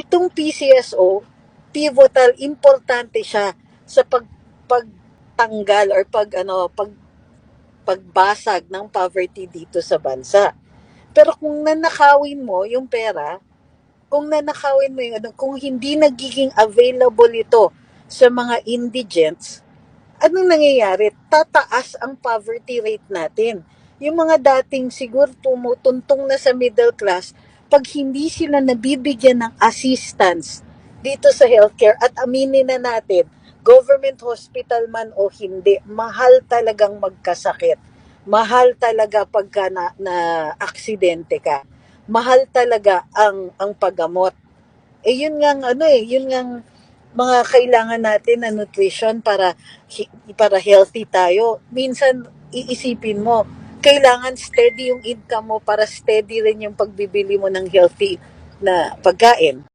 itong PCSO, pivotal, importante siya sa pag pagtanggal or pag ano, pag pagbasag ng poverty dito sa bansa. Pero kung nanakawin mo yung pera, kung nanakawin mo yung ano, kung hindi nagiging available ito sa mga indigents, anong nangyayari? Tataas ang poverty rate natin. Yung mga dating siguro tumutuntong na sa middle class, pag hindi sila nabibigyan ng assistance dito sa healthcare at aminin na natin, government hospital man o hindi, mahal talagang magkasakit. Mahal talaga pagka na, na aksidente ka. Mahal talaga ang ang paggamot. Eh yun nga ano eh, yun nga mga kailangan natin na nutrition para para healthy tayo. Minsan iisipin mo, kailangan steady yung income mo para steady rin yung pagbibili mo ng healthy na pagkain.